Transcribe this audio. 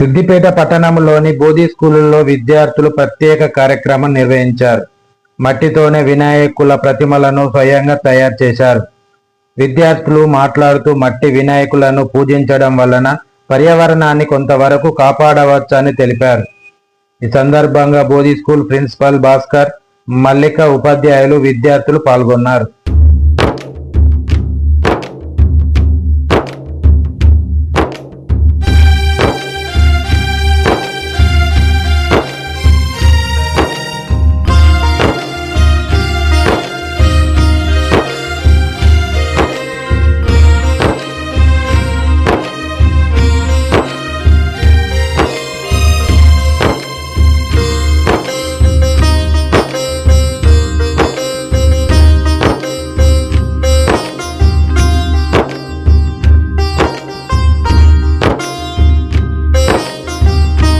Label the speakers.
Speaker 1: సిద్దిపేట పట్టణంలోని బోధి స్కూలులో విద్యార్థులు ప్రత్యేక కార్యక్రమం నిర్వహించారు. మట్టితోనే వినాయకుల ప్రతిమలను స్వయంగా తయారు చేశారు. విద్యార్థులు మాట్లాడుతూ మట్టి వినాయకులను పూజించడం వలన పర్యావరణాన్ని కొంతవరకు కాపాడవచ్చని తెలిపారు. ఈ సందర్భంగా బోధి స్కూల్ ప్రిన్సిపల్ భాస్కర్ మల్లిక ఉపాధ్యాయులు విద్యార్థులు పాల్గొన్నారు.